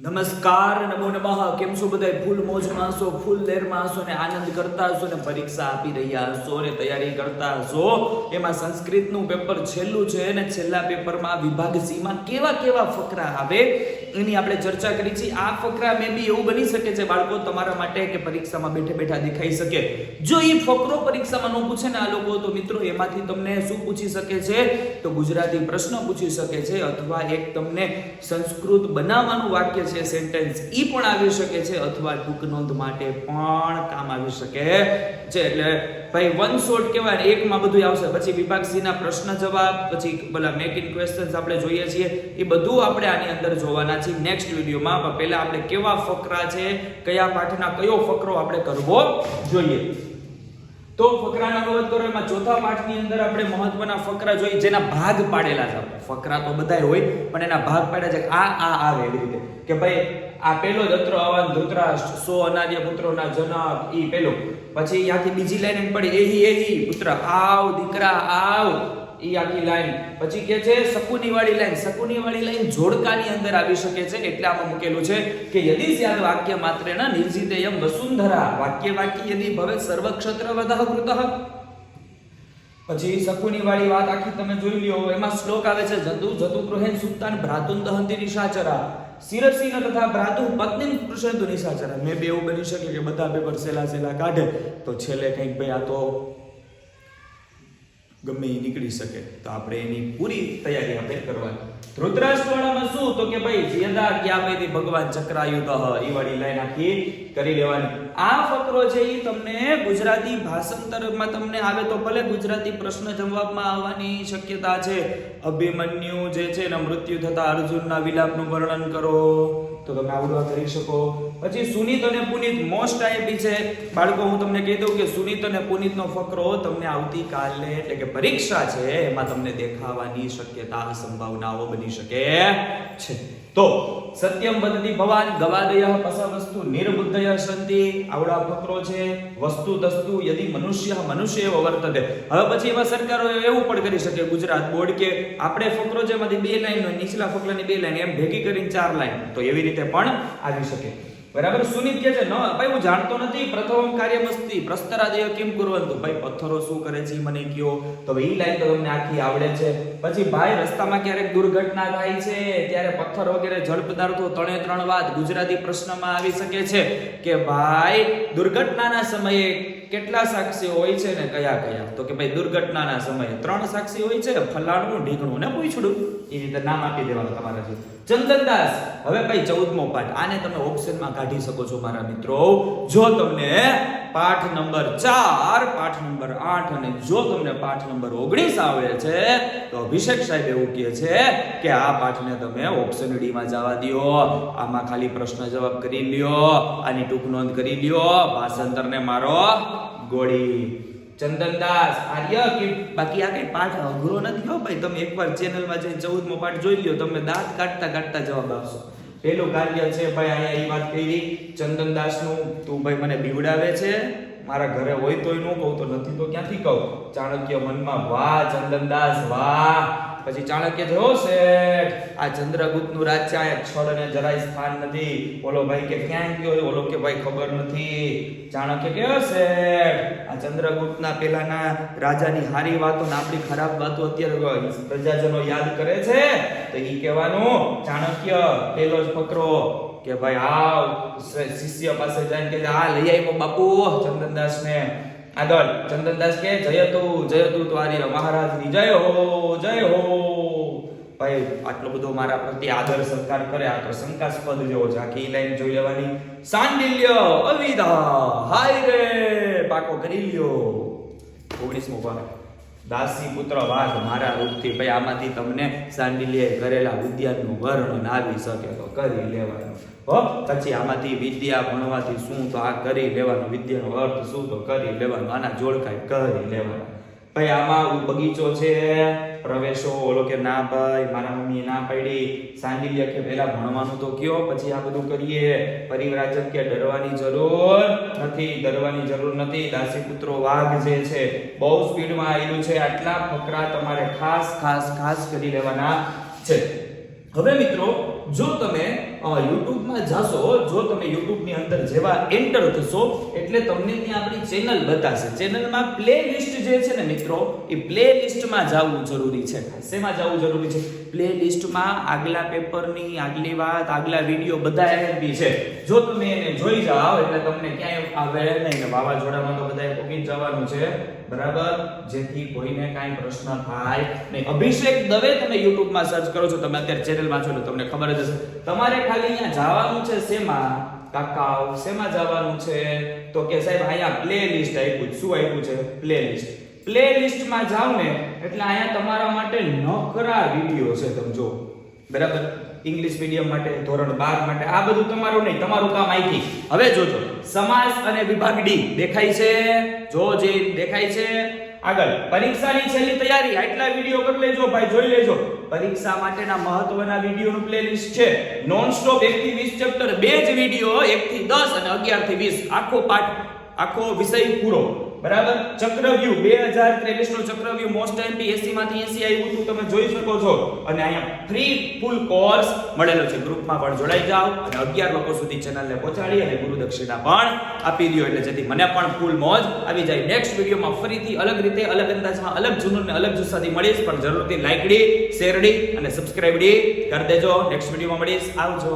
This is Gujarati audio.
નમસ્કાર, નમો નમઃ. કેમ છો બધાય? ફૂલ મોજમાં માણસો ફૂલ લહેરમાં હશો ને આનંદ કરતા હશો ને પરીક્ષા આપી રહ્યા હશો ને તૈયારી કરતા હશો. એમાં સંસ્કૃતનું પેપર છેલ્લું છે ને છેલ્લા પેપરમાં વિભાગ સી માં કેવા કેવા ફકરા આવે એની આપણે ચર્ચા કરી છે. આ ફકરા મે બી એવું બની શકે છે બાળકો તમારા માટે કે પરીક્ષામાં બેઠે બેઠા દેખાઈ શકે. જો એ ફકરો પરીક્ષામાં ન પૂછે ને આ લોકો, તો મિત્રો એમાંથી તમને શું પૂછી શકે છે? તો ગુજરાતી પ્રશ્ન પૂછી શકે છે અથવા એક તમને સંસ્કૃત બનાવવાનું વાક્ય છે સેન્ટેન્સ ઈ પણ આવી શકે છે અથવા ટૂંક નોંધ માટે પણ કામ આવી શકે છે. એટલે ભાઈ વન શોટ કહેવાય એકમાં બધું આવશે. પછી વિભાગ પ્રશ્ન જવાબ, પછી પેલા મેક ઇન ક્વેશ્ચન્સ આપણે જોઈએ છીએ. એ બધું આપણે આની અંદર જોવાના છીએ. નેક્સ્ટ વિડીયોમાં પહેલા આપણે કેવા ફકરા છે, કયા પાઠના કયો ફકરો આપણે કરવો જોઈએ. તો ફકરાના એમાં ચોથા પાઠની અંદર આપણે મહત્વના ફકરા જોઈ, જેના ભાગ પાડેલા છે. ફકરા તો બધાય હોય, પણ એના ભાગ પાડ્યા છે. આ આ આવે એવી રીતે. કે ભાઈ, આ પેલો દત્રો અવાન ધૃતરાષ્ટ્ર, સો અનાર્ય પુત્રોના જનક, ઈ પેલો. પછી ત્યાંથી બીજી લાઈન પડી, એહી એહી, પુત્ર, આવ, દીકરા, આવ. ઈ આખી લાઈન. પછી કે છે શકુની વાળી લાઈન. શકુની વાળી લાઈન જોડકાની અંદર આવી શકે છે એટલે આમાં મૂકેલું છે કે યદિ સ્યાદ વાક્ય માત્રેન નિર્જિતેયમ વસુંધરા. વાક્ય વાક્ય યદિ ભવે સર્વક્ષત્ર વદઃ કૃતઃ. પછી શકુની વાળી વાત આખી તમે જોઈ લ્યો. એમાં શ્લોક આવે છે, જતુ જતુ ગૃહેન સુક્તાન ભ્રાતુન દહંતિ નિશાચરા. શિરસિંહ તથા ભ્રાતુ પત્ની કૃષ્ણ નિશાચરા. મે બે એવું બની શકે કે બધા પેપર સેલા સેલા કાઢે. તો છેલ્લે કંઈક ભાઈ આ તો ગમે એ નીકળી શકે. તો આપણે એની પૂરી તૈયારી આપણે કરવાની. ધૃતરાષ્ટ્રવાળામાં શું? તો કે ભાઈ જેદા ક્યાં વૈદી ભગવાન ચક્રાયુધ એ વાળી લાઈન આખી કરી લેવાની. આ ફકરો છે એ તમને ગુજરાતી ભાષાંતરમાં તમને આવે તો ભલે ગુજરાતી પ્રશ્ન જવાબમાં આવવાની શક્યતા છે. અભિમન્યુ જે છે ને મૃત્યુ થતા અર્જુનના વિલાપનું વર્ણન કરો. તો તમે આવડવા કરી શકો. પછી સુનીત અને પુનીત મોસ્ટ આઈપી છે. બાળકો, હું તમને કહી દઉં કે સુનીત અને પુનીતનો ફકરો તમને આવતીકાલે, એટલે કે પરીક્ષા છે, એમાં તમને દેખાવાની શક્યતા, સંભાવનાઓ બની શકે છે. તો સત્યમ વદતિ ભવાન ગવાદય પસવસ્તુ નિર્બુદ્ધય સંતિ આવડા ફકરો છે, વસ્તુ દસ્તુ યદિ મનુષ્ય મનુષ્ય એવો વર્તતે. હવે પછી એમાં સરકારો એવું પણ કરી શકે, ગુજરાત બોર્ડ કે આપણે ફકરો જેમાંથી બે લાઈન, નીચલા ફકરાની બે લાઈન, એમ ભેગી કરીને ચાર લાઈન. તો એવી રીતે પણ આવી શકે. બરાબર? સુનિત કે છે, ન, ભાઈ, હું જાણતો નથી. પ્રથમ કાર્યમસ્તી પ્રસ્તરાદય કેમ કુરવંતુ ભાઈ, પથ્થરો શું કરે છે મને કયો. તો ઈ લાઈન તો તમને આખી આવડે છે. પછી ભાઈ, રસ્તામાં ક્યારેક દુર્ઘટના થાય છે, ત્યારે પથ્થર વગેરે જળ પદાર્થો ત્રણે ત્રણ વાત ગુજરાતી પ્રશ્નમાં આવી શકે છે કે, ભાઈ, દુર્ઘટનાના સમયે કેટલા સાક્ષીઓ હોય છે ને કયા કયા? તો કે, ભાઈ, દુર્ઘટનાના સમયે ત્રણ સાક્ષી હોય છે, ફલાણું ઢીકણું ને પૂછડું. એ રીતે નામ આપી દેવાનું તમારા છે ચંદનદાસ હવે ભાઈ ચૌદમો પાઠ. આને તમે ઓપ્શનમાં કાઢી શકો છો મારા મિત્રો. જો તમને પાઠ નંબર ચાર, પાઠ નંબર આઠ અને જો તમને પાઠ નંબર ઓગણીસ આવે છે, તો અભિષેક સાહેબ એવું કહે છે કે આ પાઠને તમે ઓપ્શન ડી માં જવા દ્યો આમાં ખાલી પ્રશ્ન જવાબ કરી લ્યો, આની ટૂંક નોંધ કરી લ્યો. ભાષાંતરને મારો ગોળી. ચંદનદાસ આર્ય કે બાકી આ કઈ પાઠ અઘરો નથી હો ભાઈ. તમે એકવાર ચેનલમાં જઈને ચૌદમો પાઠ જોઈ લ્યો તમે દાંત કાઢતા કાઢતા જવાબ આપશો પેલું કાર્ય છે, ભાઈ, અહીંયા એ વાત કરી. ચંદનદાસનું તું ભાઈ મને બીવડાવે છે. મારા ઘરે હોય તોય ન કહું, તો નથી તો ક્યાંથી કહું? ચાણક્ય મનમાં, વાહ, ચંદનદાસ, વાહ. પછી ચાણક્ય જો શેઠ, આ ચંદ્રગુપ્તનું રાજ છે આ છળ ને જરાય સ્થાન નથી. ઓલો ભાઈ કે, ક્યાં ગયો ઓલો કે, ભાઈ, ખબર નથી. ચાણક્ય કે શેઠ, આ ચંદ્રગુપ્ત ના પેલાના રાજાની હારી વાતો ને આપણી ખરાબ વાતો અત્યારે પ્રજાજનો યાદ કરે છે? તો એ કહેવાનું, ચાણક્ય, પેલો જ ફકરો કે ભાઈ આવ શિષ્ય પાસે જઈને કે આ લઈ આવ્યો બાપુ ચંદનદાસ ને આગળ ચંદનદાસ કે જયતુ જયતુ મહારાજની જય હો જય હો. ભાઈ, આટલો બધો મારા પ્રત્યે આદર, સત્કાર કરે, આ તો શંકાસ્પદ જેવો છે. આખી લાઈન જોઈ લેવાની. સાંડિલ્ય અવિદા, હાય રે, પાકો કરી લ્યો. ઓગણીસમો પાક દાસી પુત્ર વાઘ મારા રૂપથી, ભાઈ, આમાંથી તમને સાંડિલ્યે કરેલા વિદ્યાનું વર્ણન આવી શકે તો કરી લેવાનું. હો, પછી આમાંથી વિદ્યા ભણવાથી શું તો આ કરી લેવાનું, વિદ્યાનો અર્થ શું તો કરી લેવાનું, આના જોડકાઈ કરી લેવાનું. ભાઈ, આમાં બગીચો છે પ્રવેશો, ઓલો કે ના ભાઈ, મારા મમ્મીએ ના પાડી સાંડિલ્ય કે પહેલા ભણવાનું તો કયો, પછી આ બધું કરીએ. પરિવ્રાજક કે ડરવાની જરૂર નથી, ડરવાની જરૂર નથી. દાસી પુત્રો વાઘ જે છે, બહુ સ્પીડમાં આવેલું છે. આટલા ફકરા તમારે ખાસ ખાસ ખાસ કરી લેવાના છે. હવે મિત્રો, જો તમે યુટ્યુબમાં જશો, જો તમે યુટ્યુબની અંદર જેવા એન્ટર થશો, એટલે તમને ત્યાં આપણી ચેનલ બતાશે. ચેનલમાં પ્લે લિસ્ટ જે છે ને મિત્રો, એ પ્લે લિસ્ટમાં જવું જરૂરી છે. શેમાં જવું જરૂરી છે? પ્લે લિસ્ટમાં આગલા પેપરની આગલી વાત, આગલા વીડિયો બધા એમપી છે. જો તમે એને જોઈ જાઓ, એટલે તમને ક્યાંય આવે નહીં. વાવાઝોડામાં તો બધાય પોગી જવાનું છે. બરાબર? જેથી કોઈને કાંઈ પ્રશ્ન થાય નહીં. અભિષેક દવે તમે યુટ્યુબમાં સર્ચ કરો છો. તમે અત્યારે ચેનલમાં છો એટલે તમને ખબર જ હશે. તમારે ખાલી અહીંયા જવાનું છે શેમાં? કાકાઓ, શેમાં જવાનું છે? તો કે સાહેબ, અહીંયા પ્લે લિસ્ટ આપ્યું. શું આપ્યું છે? પ્લે લિસ્ટ પ્લે જાવ ને, એટલે અહીંયા તમારા માટે નકરા વીડિયો છે, તમે બરાબર? ઇંગ્લિશ મીડિયમ માટે, ધોરણ 12 માટે. આ બધું તમારું નહીં, તમારું કામ આઈથી હવે જોજો. સમાસ અને વિભાગ ડી દેખાય છે? જો જે દેખાય છે આગળ, પરીક્ષાની છેલ્લી તૈયારી, આટલા વીડિયો કરી લેજો ભાઈ, જોઈ લેજો. પરીક્ષા માટેના મહત્વના વિડીયોનું પ્લેલિસ્ટ છે. નોન સ્ટોપ 1 થી 20 ચેપ્ટર બે જ વિડિયો 1 થી 10 અને 11 થી 20 આખો પાઠ, આખો વિષય પૂરો. બરાબર? ચક્રવ્યૂહ 2023 નો ચક્રવ્યૂહ મોસ્ટ એમપી એસી માંથી એસી આવ્યું હતું, તમે જોઈ શકો છો. અને અહીંયા ફ્રી ફૂલ કોર્સ મળેલો છે. ગ્રુપમાં પણ જોડાઈ જાઓ અને 11 લોકો સુધી ચેનલને પહોંચાડી અને ગુરુ દક્ષિણા પણ આપી દો એટલે જેથી મને પણ ફૂલ મોજ આવી જાય. નેક્સ્ટ વિડીયોમાં ફરીથી અલગ રીતે, અલગ અંદાજમાં, અલગ જૂનું ને અલગ જુસ્સાથી મળીશ. પણ જરૂરથી લાઈકડી શેરડી અને સબસ્ક્રાઇબડી કરી દેજો. નેક્સ્ટ વિડીયોમાં મળીશ. આવજો.